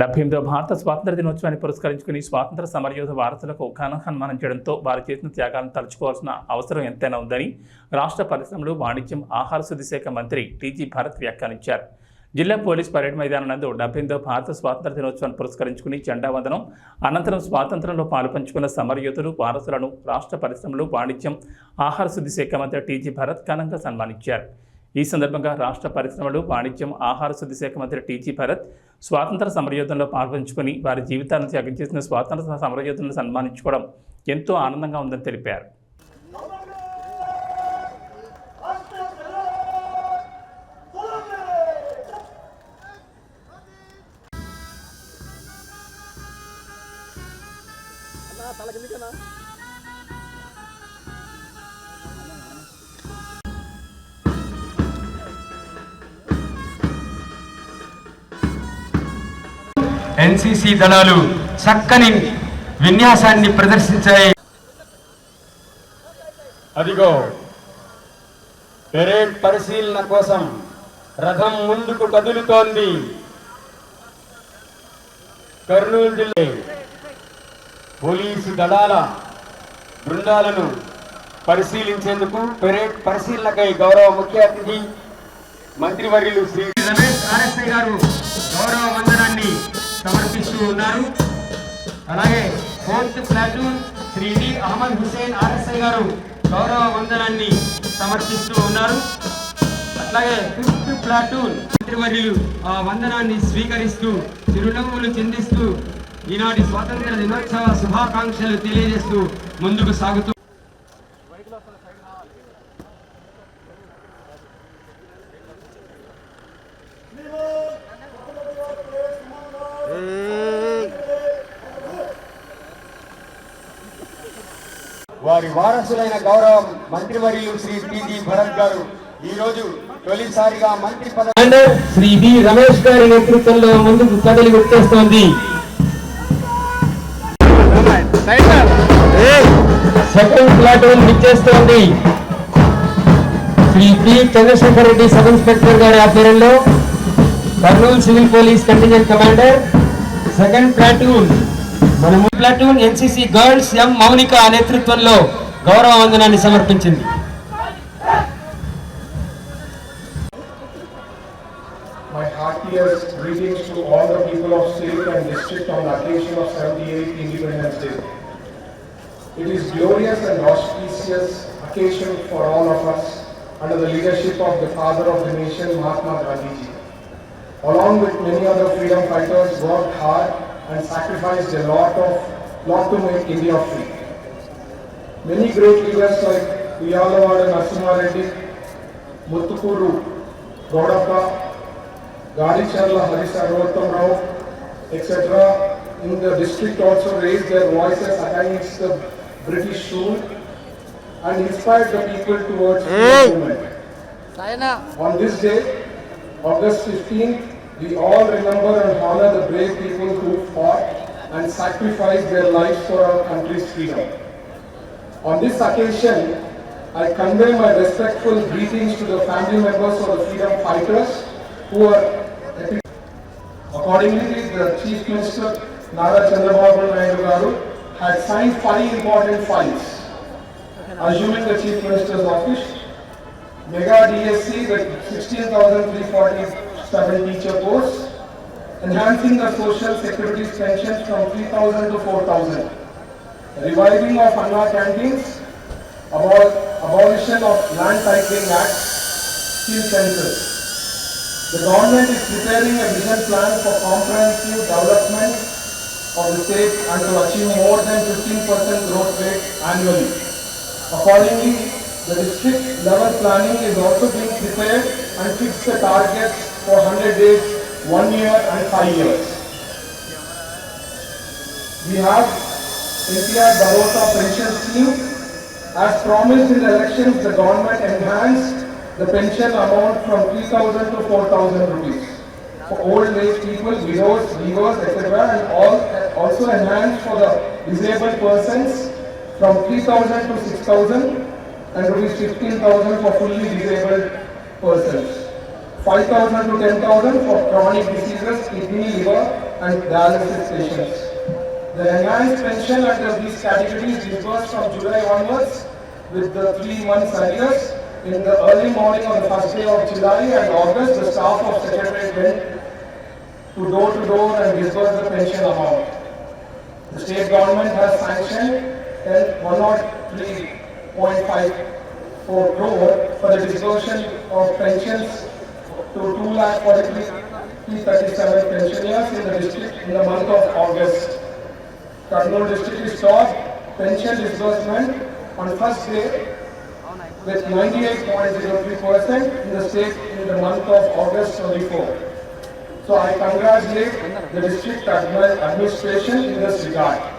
డెబ్బై ఎనిమిదవ భారత స్వాతంత్ర దినోత్సవాన్ని పురస్కరించుకుని స్వాతంత్ర సమరయోధ వారసులకు ఘన సన్మానం చేయడంతో వారు చేసిన త్యాగాలను తలుచుకోవాల్సిన అవసరం ఎంతైనా ఉందని రాష్ట్ర పరిశ్రమలు వాణిజ్యం ఆహార శుద్ధి శాఖ మంత్రి టీజీ భరత్ వ్యాఖ్యానించారు. జిల్లా పోలీస్ పరేడ్ మైదానం నందు డెబ్బై ఎనిమిదవ భారత స్వాతంత్ర దినోత్సవాన్ని పురస్కరించుకుని జెండా వందనం అనంతరం స్వాతంత్రంలో పాలుపంచుకున్న సమరయోధులు వారసులను రాష్ట్ర పరిశ్రమలు వాణిజ్యం ఆహార శుద్ధి శాఖ మంత్రి టీజీ భరత్ ఘనంగా సన్మానించారు. ఈ సందర్భంగా రాష్ట్ర పరిశ్రమలు వాణిజ్యం ఆహార శుద్ధి శాఖ మంత్రి టీజీ భరత్ స్వాతంత్ర సమరయోధంలో పాల్పంచుకొని వారి జీవితాలను త్యాగం చేసిన స్వాతంత్ర సమరయోధులను సన్మానించుకోవడం ఎంతో ఆనందంగా ఉందని తెలిపారు. ఎన్సిసి దళాలు చక్కని విన్యాసాన్ని ప్రదర్శించాయి. అదిగో పెరేడ్ పరిశీలన కోసం రథం ముందుకు కదులుతోంది. కర్నూలు జిల్లా పోలీసు దళాల బృందాలను పరిశీలించేందుకు పెరేడ్ పరిశీలనకై గౌరవ ముఖ్య అతిథి మంత్రివర్యులు శ్రీ రమేష్ ఆర్ఎస్ఐ గారు గౌరవ వందనాన్ని సమర్పిస్తూ ఉన్నారు అలాగే fourth platoon Shri D Ahmed Hussain RSI garu గౌరవ వందనాన్ని సమర్పిస్తూ ఉన్నారు. అట్లాగే ఫిఫ్త్ ప్లాటూన్ మంత్రివర్యులు ఆ వందనాన్ని స్వీకరిస్తూ చిరునవ్వులు చిందిస్తూ ఈనాటి స్వాతంత్ర దినోత్సవ శుభాకాంక్షలు తెలియజేస్తూ ముందుకు సాగుతూ వారి వారసులైన గౌరవ మంత్రివర్యులు శ్రీ టిజి భరత్ గారు. ఈ రోజు తొలిసారిగా మంత్రి పదవి శ్రీ బి రమేష్ గారి నేతృత్వంలో ముందుకు కదలి వచ్చేస్తోంది. Second platoon నిచ్చేస్తోంది Shri P Chandrashekar Reddy sub inspector గారి ఆధ్వర్యంలో Kurnool civil police contingent commander second platoon మన platoon NCC girls M Mounika నేతృత్వంలో గౌరవ వందనాన్ని సమర్పించింది My heartiest greetings to all the people of state and district on the occasion of 78th Independence Day. It is glorious and auspicious occasion for all of us under the leadership of the father of the nation, Mahatma Gandhi ji. Along with many other freedom fighters, worked hard and sacrificed a lot of lot to make India free. Many great leaders like Uyalavada Narasimha Reddy, Muttukuru, Gaudappa, Garicharla Hari Sarvottam Rao, etc. in the district also raised their voices against the British rule and inspired the people towards freedom movement. On this day, August 15th, we all remember and honor the brave people who fought and sacrificed their lives for our country's freedom. On this occasion, I convey my respectful greetings to the family members of the freedom fighters who are Accordingly, the Chief Minister Nara Chandrababu Naidu had signed five important files. Assuming the Chief Minister's office, Mega DSC, the 16,347 teacher posts, enhancing the social security pensions from 3,000 to 4,000, reviving of Anna canteens, abol- abolition of land titling act, skill census. The government is preparing a vision plan for comprehensive development of the state and to achieve more than 15% growth rate annually. Accordingly, the district level planning is also being prepared and fix the targets for 100 days, 1 year and 5 years. We have NPR Barossa pension scheme. As promised in the elections, the government enhanced the pension amount from 3,000 to 4,000 rupees. For old age people, widows, leavers, etc. and all, also enhanced for the disabled persons from 3,000 to 6,000 and rupees 15,000 for fully disabled persons. 5,000 to 10,000 for chronic diseases, kidney, liver, and dialysis patients. The enhanced pension under these categories disbursed from July onwards with the three months arrears. In the early morning of the first day of July and August, the staff of Secretariat went to door to door and disbursed the pension amount. The state government has sanctioned ten 103.54 crore for the disbursement of pensions to two lakh forty-three thirty-seven pensioners in the district in the month of August. Kurnool district is top pension disbursement on first day with ninety-eight point zero three percent in the state in the month of August twenty-four. So I congratulate the district administration in this regard.